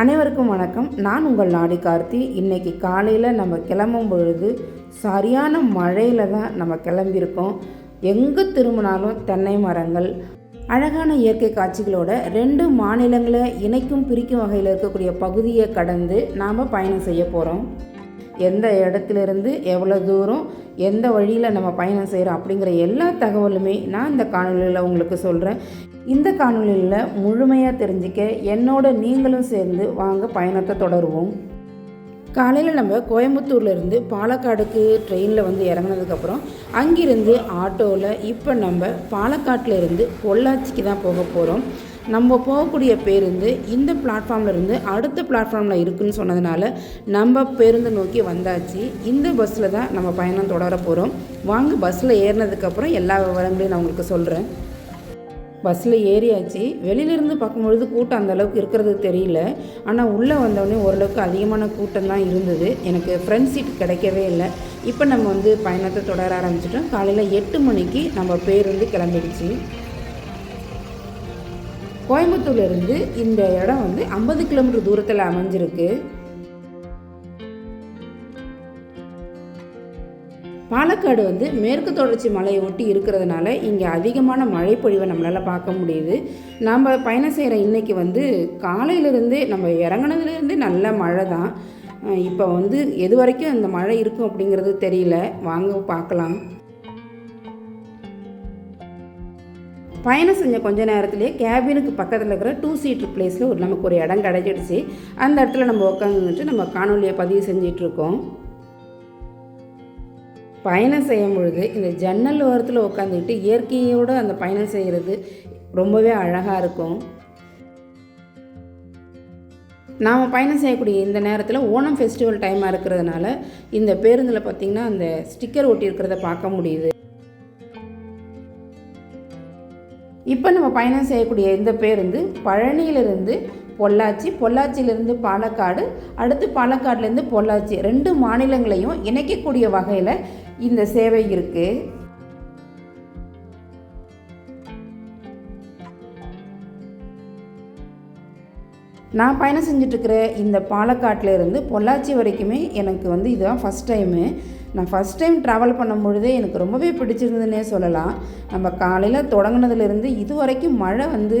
அனைவருக்கும் வணக்கம். நான் உங்கள் நாடி கார்த்தி. இன்னைக்கு காலையில் நம்ம கிளம்பும் பொழுது சரியான மழையில் தான் நம்ம கிளம்பியிருக்கோம். எங்கே திரும்பினாலும் தென்னை மரங்கள் அழகான இயற்கை காட்சிகளோட ரெண்டு மாநிலங்களை இணைக்கும் பிரிக்கும் வகையில் இருக்கக்கூடிய பகுதியை கடந்து நாம் பயணம் செய்ய போகிறோம் எந்த இடத்துலேருந்து எவ்வளோ தூரம் எந்த வழியில் நம்ம பயணம் செய்கிறோம் அப்படிங்கிற எல்லா தகவலுமே நான் இந்த காணொலியில் உங்களுக்கு சொல்கிறேன் இந்த காணொலியில் முழுமையாக தெரிஞ்சுக்க என்னோட நீங்களும் சேர்ந்து வாங்க பயணத்தை தொடருவோம். காலையில் நம்ம கோயம்புத்தூர்லேருந்து பாலக்காடுக்கு ட்ரெயினில் வந்து இறங்கினதுக்கப்புறம் அங்கிருந்து ஆட்டோவில் இப்போ நம்ம பாலக்காட்டில் இருந்து பொள்ளாச்சிக்கு தான் போக போகிறோம் நம்ம போகக்கூடிய பேருந்து இந்த பிளாட்ஃபார்மில் இருந்து அடுத்த பிளாட்ஃபார்மில் இருக்குன்னு சொன்னதுனால நம்ம பேருந்து நோக்கி வந்தாச்சு. இந்த பஸ்ஸில் தான் நம்ம பயணம் தொடர போகிறோம் வாங்க பஸ்ஸில் ஏறினதுக்கப்புறம் எல்லா விவரங்களையும் நான் உங்களுக்கு சொல்கிறேன் பஸ்ஸில் ஏறியாச்சு. வெளியிலேருந்து பார்க்கும்பொழுது கூட்டம் அந்த அளவுக்கு இருக்கிறது தெரியல. ஆனால் உள்ளே வந்தோடனே ஓரளவுக்கு அதிகமான கூட்டம் தான் இருந்தது. எனக்கு ஃப்ரண்ட் சீட் கிடைக்கவே இல்லை. இப்போ நம்ம வந்து பயணத்தை தொடர ஆரம்பிச்சிட்டோம். காலையில் எட்டு மணிக்கு நம்ம பேருந்து கிளம்பிடுச்சு. கோயம்புத்தூர்லேருந்து இந்த இடம் வந்து ஐம்பது கிலோமீட்டர் தூரத்தில் அமைஞ்சிருக்கு. பாலக்காடு வந்து மேற்கு தொடர்ச்சி மலையை ஒட்டி இருக்கிறதுனால இங்கே அதிகமான மழைப்பொழிவை நம்மளால் பார்க்க முடியுது. நம்ம பயணம் செய்கிற இன்றைக்கி வந்து காலையிலேருந்தே நம்ம இறங்குனதுலேருந்தே நல்ல மழை தான் இப்போ வந்து எது வரைக்கும் இந்த மழை இருக்கும் அப்படிங்கிறது தெரியல. வாங்க பார்க்கலாம். பயணம் செஞ்ச கொஞ்ச நேரத்துலேயே கேபினுக்கு பக்கத்தில் இருக்கிற டூ சீட்டர் பிளேஸில் ஒரு நமக்கு ஒரு இடம் கிடச்சிடுச்சு. அந்த இடத்துல நம்ம உட்காந்துட்டு நம்ம காணொலியை பதிவு செஞ்சிட்ருக்கோம் பயணம் செய்யும் பொழுது இந்த ஜன்னல் ஓரத்தில் உட்காந்துக்கிட்டு இயற்கையோடு அந்த பயணம் செய்கிறது ரொம்பவே அழகாக இருக்கும். நாம் பயணம் செய்யக்கூடிய இந்த நேரத்தில் ஓணம் ஃபெஸ்டிவல் டைமாக இருக்கிறதுனால இந்த பேருந்தில் பார்த்திங்கன்னா அந்த ஸ்டிக்கர் ஒட்டி இருக்கிறத பார்க்க முடியுது. இப்போ நம்ம பயணம் செய்யக்கூடிய இந்த பேருந்து பழனியிலிருந்து பொள்ளாச்சி பொள்ளாச்சியிலேருந்து பாலக்காடு அடுத்து பாலக்காடுலேருந்து பொள்ளாச்சி. ரெண்டு மாநிலங்களையும் இணைக்கக்கூடிய வகையில் இந்த சேவை இருக்குது நான் பயணம் செஞ்சிட்ருக்கிற இந்த பாலக்காட்டில் இருந்து பொள்ளாச்சி வரைக்குமே எனக்கு வந்து இதுதான் ஃபஸ்ட் டைமு நான் ஃபஸ்ட் டைம் ட்ராவல் பண்ணும் பொழுதே எனக்கு ரொம்பவே பிடிச்சிருந்ததுன்னே சொல்லலாம். நம்ம காலையில் தொடங்கினதுலேருந்து இது வரைக்கும் மழை வந்து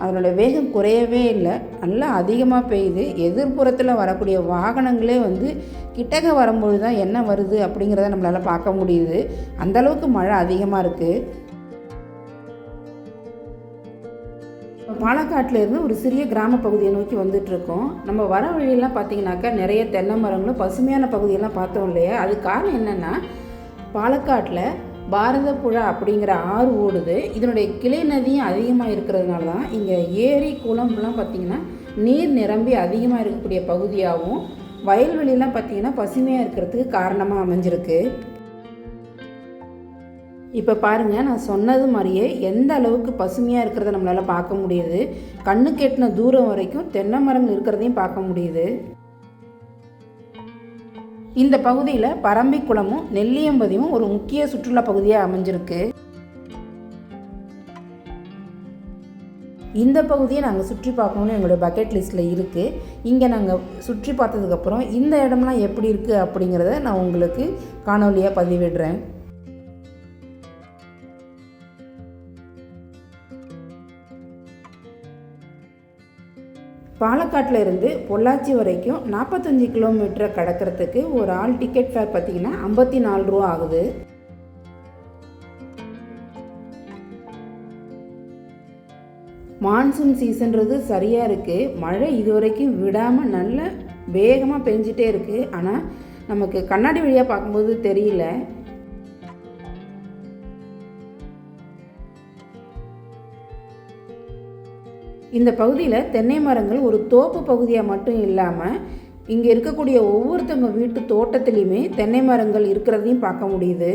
அதனோட வேகம் குறையவே இல்லை. நல்லா அதிகமாக பெய்யுது. எதிர்ப்புறத்தில் வரக்கூடிய வாகனங்களே வந்து கிட்டக்க வரும்பொழுது தான் என்ன வருது அப்படிங்கிறத நம்மளால் பார்க்க முடியுது. அந்தளவுக்கு மழை அதிகமாக இருக்குது பாலக்காட்டிலேருந்து ஒரு சிறிய கிராம பகுதியை நோக்கி வந்துட்டுருக்கோம். நம்ம வர வழியெல்லாம் பார்த்தீங்கன்னாக்கா நிறைய தென்னை மரங்களும் பசுமையான பகுதியெல்லாம் பார்த்தோம் இல்லையா? அது காரணம் என்னென்னா பாலக்காட்டில் பாரதப்புழா அப்படிங்கிற ஆறு ஓடுது. இதனுடைய கிளை நதியும் அதிகமாக இருக்கிறதுனால தான் இங்கே ஏரி குளம்லாம் பார்த்திங்கன்னா நீர் நிரம்பி அதிகமாக இருக்கக்கூடிய பகுதியாகவும் வயல்வெளியெலாம் பார்த்திங்கன்னா பசுமையாக இருக்கிறதுக்கு காரணமாக அமைஞ்சிருக்கு. இப்போ பாருங்கள் நான் சொன்னது மாதிரியே எந்த அளவுக்கு பசுமையாக இருக்கிறத நம்மளால் பார்க்க முடியுது? கண்ணு கெட்டின தூரம் வரைக்கும் தென்னை மரங்கள் இருக்கிறதையும் பார்க்க முடியுது. இந்த பகுதியில் பரம்பிக்குளமும் நெல்லியம்பதியும் ஒரு முக்கிய சுற்றுலா பகுதியாக அமைஞ்சிருக்கு. இந்த பகுதியை நாங்கள் சுற்றி பார்க்கணுன்னு எங்களுடைய பக்கெட் லிஸ்ட்டில் இருக்குது இங்கே நாங்கள் சுற்றி பார்த்ததுக்கப்புறம் இந்த இடம்லாம் எப்படி இருக்குது அப்படிங்கிறத நான் உங்களுக்கு காணொலியாக பதிவிடுறேன். பாலக்காட்டில் இருந்து பொள்ளாச்சி வரைக்கும் நாற்பத்தஞ்சு கிலோமீட்டரை கடக்கிறதுக்கு ஒரு ஆள் டிக்கெட் ஃபேர் பார்த்திங்கன்னா ஐம்பத்தி நாலு ரூபா ஆகுது. மான்சூன் சீசன்றது சரியாக இருக்குது மழை இது வரைக்கும் விடாமல் நல்ல வேகமாக பெஞ்சிட்டே இருக்குது ஆனால் நமக்கு கண்ணாடி வழியாக பார்க்கும்போது தெரியல. இந்த பகுதியில் தென்னை மரங்கள் ஒரு தோப்பு பகுதியாக மட்டும் இல்லாமல் இங்கே இருக்கக்கூடிய ஒவ்வொருத்தவங்க வீட்டு தோட்டத்துலேயுமே தென்னை மரங்கள் இருக்கிறதையும் பார்க்க முடியுது.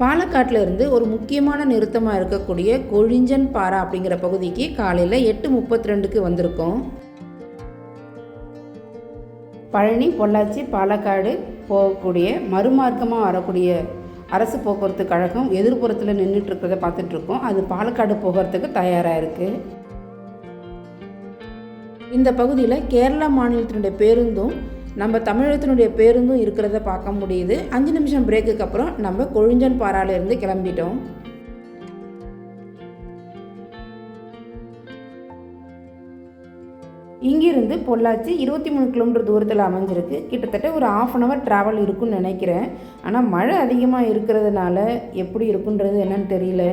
பாலக்காட்டில் இருந்து ஒரு முக்கியமான நிறுத்தமாக இருக்கக்கூடிய கொழிஞ்சன் பாரா அப்படிங்கிற பகுதிக்கு காலையில் எட்டு முப்பத்தி ரெண்டுக்கு வந்திருக்கோம். பழனி பொள்ளாச்சி பாலக்காடு போகக்கூடிய மறுமார்க்கமாக வரக்கூடிய அரசு போக்குவரத்து கழகம் எதிர்ப்புறத்தில் நின்றுட்டுருக்கிறத பார்த்துட்ருக்கோம். அது பாலக்காடு போகிறதுக்கு தயாராக இருக்குது இந்த பகுதியில் கேரளா மாநிலத்தினுடைய பேருந்தும் நம்ம தமிழகத்தினுடைய பேருந்தும் இருக்கிறத பார்க்க முடியுது. அஞ்சு நிமிஷம் பிரேக்குக்கு அப்புறம் நம்ம கொழிஞ்சன் பாறாலேருந்து கிளம்பிட்டோம். இங்கிருந்து பொள்ளாச்சி இருபத்தி மூணு கிலோமீட்டர் தூரத்தில் அமைஞ்சிருக்கு. கிட்டத்தட்ட ஒரு ஆஃப் அன் ஹவர் ட்ராவல் இருக்கும்னு நினைக்கிறேன். ஆனால் மழை அதிகமாக இருக்கிறதுனால எப்படி இருக்குன்றது என்னன்னு தெரியல.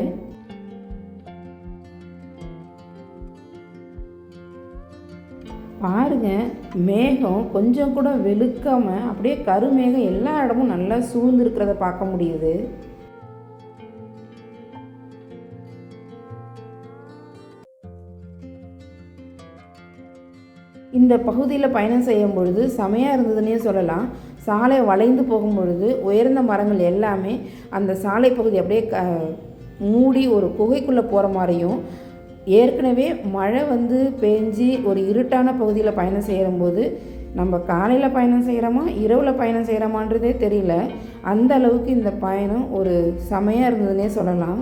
பாருங்க மேகம் கொஞ்சம் கூட வெளுக்காமல் அப்படியே கருமேகம் எல்லா இடமும் நல்லா சூழ்ந்துருக்கிறத பார்க்க முடியுது. இந்த பகுதியில் பயணம் செய்யும் பொழுது செமையாக இருந்ததுன்னே சொல்லலாம். சாலை வளைந்து போகும் பொழுது உயர்ந்த மரங்கள் எல்லாமே அந்த சாலை பகுதி அப்படியே க மூடி ஒரு குகைக்குள்ளே போகிற மாதிரியும் ஏற்கனவே மழை வந்து பேஞ்சு ஒரு இருட்டான பகுதியில் பயணம் செய்யும்போது நம்ம காலையில் பயணம் செய்கிறோமா இரவில் பயணம் செய்கிறோமான்றதே தெரியல. அந்த அளவுக்கு இந்த பயணம் ஒரு செமையாக இருந்ததுன்னே சொல்லலாம்.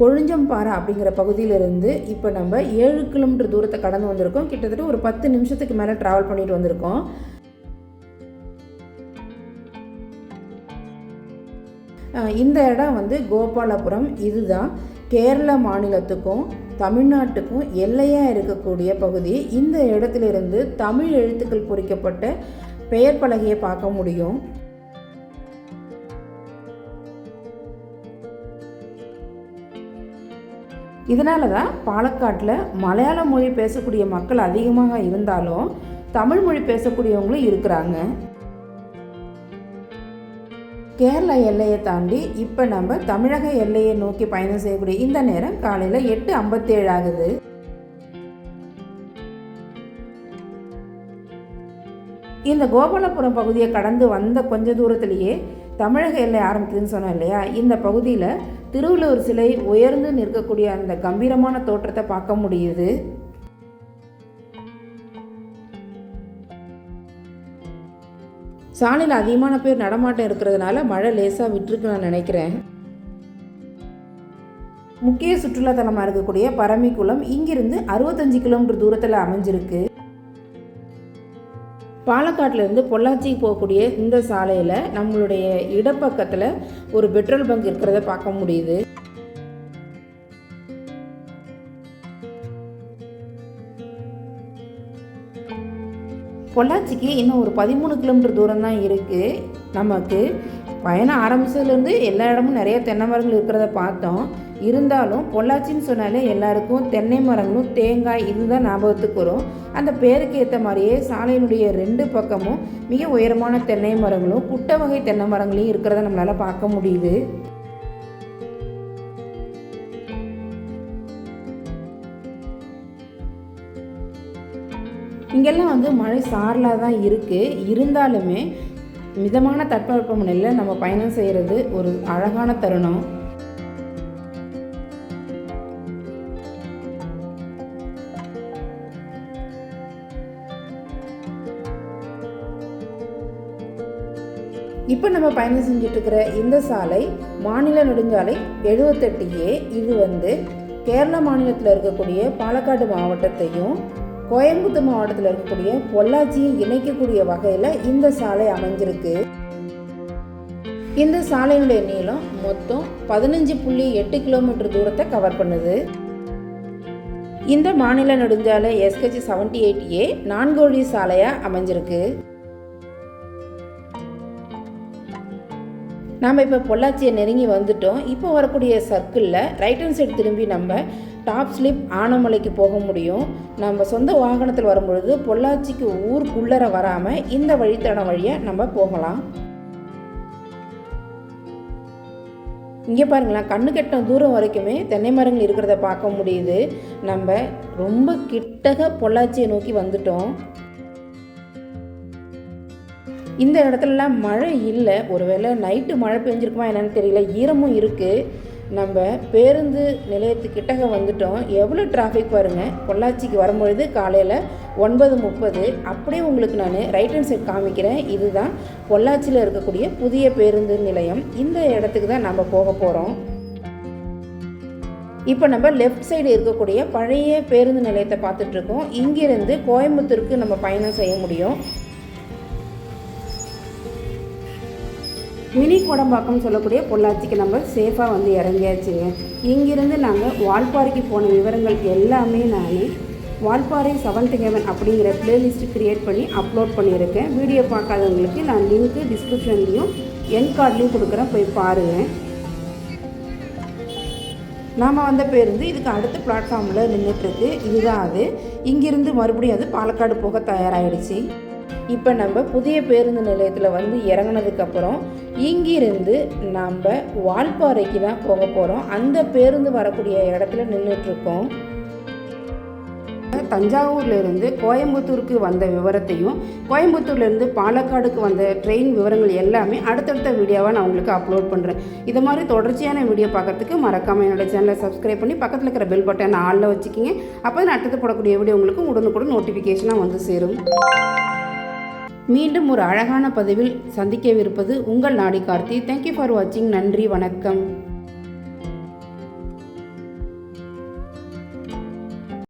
கொழிஞ்சம்பாறை அப்படிங்கிற பகுதியிலிருந்து இப்போ நம்ம ஏழு கிலோமீட்டர் தூரத்தை கடந்து வந்திருக்கோம். கிட்டத்தட்ட ஒரு பத்து நிமிஷத்துக்கு மேலே ட்ராவல் பண்ணிட்டு வந்திருக்கோம். இந்த இடம் வந்து கோபாலபுரம். இதுதான் கேரள மாநிலத்துக்கும் தமிழ்நாட்டுக்கும் எல்லையாக இருக்கக்கூடிய பகுதி. இந்த இடத்திலிருந்து தமிழ் எழுத்துக்கள் பொறிக்கப்பட்ட பெயர் பலகையை பார்க்க முடியும். இதனால தான் பாலக்காட்டில் மலையாள மொழி பேசக்கூடிய மக்கள் அதிகமாக இருந்தாலும் தமிழ் மொழி பேசக்கூடியவங்களும் இருக்கிறாங்க. கேரளா எல்லையை தாண்டி இப்போ நம்ம தமிழக எல்லையை நோக்கி பயணம் செய்யக்கூடிய இந்த நேரம் காலையில் எட்டு ஐம்பத்தேழு ஆகுது. இந்த கோபாலபுரம் பகுதியை கடந்து வந்த கொஞ்ச தூரத்திலேயே தமிழக எல்லை ஆரம்பிக்குதுன்னு சொன்னேன் இல்லையா? இந்த பகுதியில் திருவள்ளுவர் சிலை உயர்ந்து நிற்கக்கூடிய அந்த கம்பீரமான தோற்றத்தை பார்க்க முடியுது. சாலையில் அதிகமான பேர் நடமாட்டம் இருக்கிறதுனால மழை லேசாக விட்டுருக்கு நான் நினைக்கிறேன். முக்கிய சுற்றுலாத்தலமாக இருக்கக்கூடிய பரமிக்குளம் இங்கிருந்து அறுபத்தஞ்சு கிலோமீட்டர் தூரத்தில் அமைஞ்சிருக்கு. பாலக்காட்டிலேருந்து பொள்ளாச்சிக்கு போகக்கூடிய இந்த சாலையில் நம்மளுடைய இடப்பக்கத்தில் ஒரு பெட்ரோல் பங்க் இருக்கிறத பார்க்க முடியுது. பொள்ளாச்சிக்கு இன்னும் ஒரு பதிமூணு கிலோமீட்டர் தூரம் தான் இருக்குது நமக்கு பயணம் ஆரம்பிச்சதுலேருந்து எல்லா இடமும் நிறைய தென்னை மரங்கள் இருக்கிறத பார்த்தோம். இருந்தாலும் பொள்ளாச்சின்னு சொன்னாலே எல்லாருக்கும் தென்னை மரங்களும் தேங்காய் இதுதான் ஞாபகத்துக்கு வரும். அந்த பேருக்கு ஏற்ற மாதிரியே சாலையினுடைய ரெண்டு பக்கமும் மிக உயரமான தென்னை மரங்களும் குட்டை வகை தென்னை மரங்களையும் இருக்கிறத நம்மளால் பார்க்க முடியுது. இங்கெல்லாம் வந்து மழை சாரலாக தான் இருக்குது இருந்தாலுமே மிதமான தட்பவெப்பநிலையில் நம்ம பயணம் செய்கிறது ஒரு அழகான தருணம். இப்போ நம்ம பயணம் செஞ்சிட்ருக்கிற இந்த சாலை மாநில நெடுஞ்சாலை எழுபத்தெட்டு ஏ. இது வந்து கேரள மாநிலத்தில் இருக்கக்கூடிய பாலக்காடு மாவட்டத்தையும் கோயம்புத்தூர் மாவட்டத்தில் இருக்கக்கூடிய பொள்ளாச்சியை இணைக்கக்கூடிய வகையில் இந்த சாலை அமைஞ்சிருக்கு. இந்த சாலையினுடைய நீளம் மொத்தம் பதினஞ்சு புள்ளி எட்டு கிலோமீட்டர் தூரத்தை கவர் பண்ணுது. இந்த மாநில நெடுஞ்சாலை எஸ்ஹெச் செவன்டி எயிட் ஏ நான்கு வழி சாலையாக அமைஞ்சிருக்கு. நாம் இப்போ பொள்ளாச்சியை நெருங்கி வந்துட்டோம். இப்போ வரக்கூடிய சர்க்கிளில் ரைட் ஹேண்ட் சைடு திரும்பி நம்ம டாப் ஸ்லிப் ஆனமலைக்கு போக முடியும். நம்ம சொந்த வாகனத்தில் வரும்பொழுது பொள்ளாச்சிக்கு ஊருக்குள்ளர வராமல் இந்த வழித்தடம் வழியை நம்ம போகலாம். இங்கே பாருங்களேன் கண்ணு கெட்ட தூரம் வரைக்குமே தென்னை மரங்கள் இருக்கிறத பார்க்க முடியுது. நம்ம ரொம்ப கிட்டக பொள்ளாச்சியை நோக்கி வந்துட்டோம். இந்த இடத்துலலாம் மழை இல்லை. ஒருவேளை நைட்டு மழை பெஞ்சிருக்குமா என்னென்னு தெரியல. ஈரமும் இருக்குது நம்ம பேருந்து நிலையத்துக்கிட்டக வந்துட்டோம். எவ்வளோ டிராஃபிக் பாருங்கள் பொள்ளாச்சிக்கு வரும்பொழுது காலையில் ஒன்பது முப்பது. அப்படியே உங்களுக்கு நான் ரைட் ஹேண்ட் சைட் காமிக்கிறேன். இதுதான் பொள்ளாச்சியில் இருக்கக்கூடிய புதிய பேருந்து நிலையம். இந்த இடத்துக்கு தான் நம்ம போக போகிறோம் இப்போ நம்ம லெஃப்ட் சைடு இருக்கக்கூடிய பழைய பேருந்து நிலையத்தை பார்த்துட்ருக்கோம் இங்கிருந்து கோயம்புத்தூருக்கு நம்ம பயணம் செய்ய முடியும். மினி கோடம்பாக்கம் சொல்லக்கூடிய பொள்ளாச்சிக்கு நம்ம சேஃபாக வந்து இறங்கியாச்சுங்க. இங்கிருந்து நாங்கள் வால்பாறைக்கு போன விவரங்கள் எல்லாமே நான் வால்பாறை செவன்த் ஹெவன் அப்படிங்கிற பிளேலிஸ்ட் க்ரியேட் பண்ணி அப்லோட் பண்ணியிருக்கேன். வீடியோ பார்க்காதவங்களுக்கு நான் லிங்க்கு டிஸ்கிரிப்ஷன்லேயும் என் கார்ட்லேயும் கொடுக்குறேன். போய் பாருங்கள் நாம் வந்த பேருந்து இதுக்கு அடுத்த பிளாட்ஃபார்மில் நின்றுட்டுருக்கு இதுதான் அது. இங்கிருந்து மறுபடியும் அது பாலக்காடு போக தயாராகிடுச்சு இப்போ நம்ம புதிய பேருந்து நிலையத்தில் வந்து இறங்கினதுக்கப்புறம் இங்கிருந்து நம்ம வால்பாறைக்கு தான் போக போகிறோம் அந்த பேருந்து வரக்கூடிய இடத்துல நின்றுட்டுருக்கோம் தஞ்சாவூர்லேருந்து கோயம்புத்தூருக்கு வந்த விவரத்தையும் கோயம்புத்தூர்லேருந்து பாலக்காடுக்கு வந்த ட்ரெயின் விவரங்கள் எல்லாமே அடுத்தடுத்த வீடியோவாக நான் உங்களுக்கு அப்லோட் பண்ணுறேன் இது மாதிரி தொடர்ச்சியான வீடியோ பார்க்குறதுக்கு மறக்காமல் என்னோடய சேனலை சப்ஸ்கிரைப் பண்ணி பக்கத்தில் இருக்கிற பெல் பட்டனை ஆளில் வச்சுக்கிங்க. அப்போ நான் அடுத்தது போடக்கூடிய வீடியோ உங்களுக்கு உடனுக்குடன் நோட்டிஃபிகேஷனாக வந்து சேரும். மீண்டும் ஒரு அழகான பதிவில் சந்திக்கவிருப்பது உங்கள் நாடி கார்த்தி தேங்க்யூ ஃபார் வாட்சிங் நன்றி வணக்கம்.